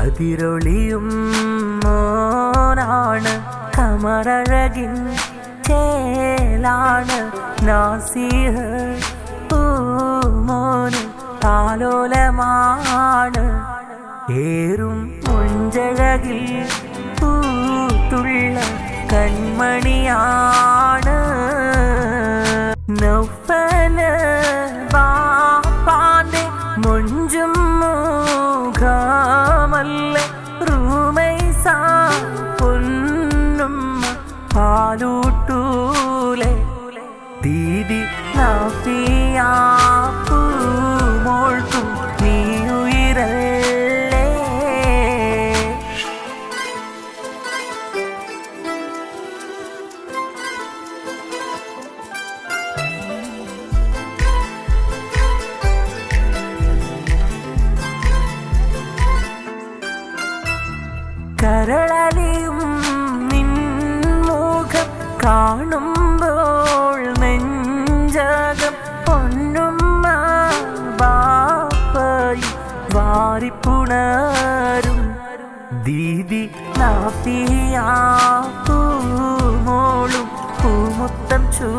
കതിരൊളിയും മോനാണ്. കമറഴകിൻ ചേലാണ് നാസിഹ്. പൂമോന് താലോലമാണ്. ഏറും മുഞ്ചഴകിൽ പൂത്തുള്ള കൺമണിയാണ്. നൗഫല ബാപ്പാന്റെ മുഞ്ചും പാലൂട്ടൂലെ തീരി നാഫിയാപ്പൂമോൾക്കും നീ ഉയരല്ലേ കരളലിയും കാണുമ്പോൾ നെഞ്ചകം പൊന്നുമ്മ ബാപ്പയും വാരിപ്പുണരും. ദീദി നാഫിയാ പൂമോളും പൂമുത്തം ചൂ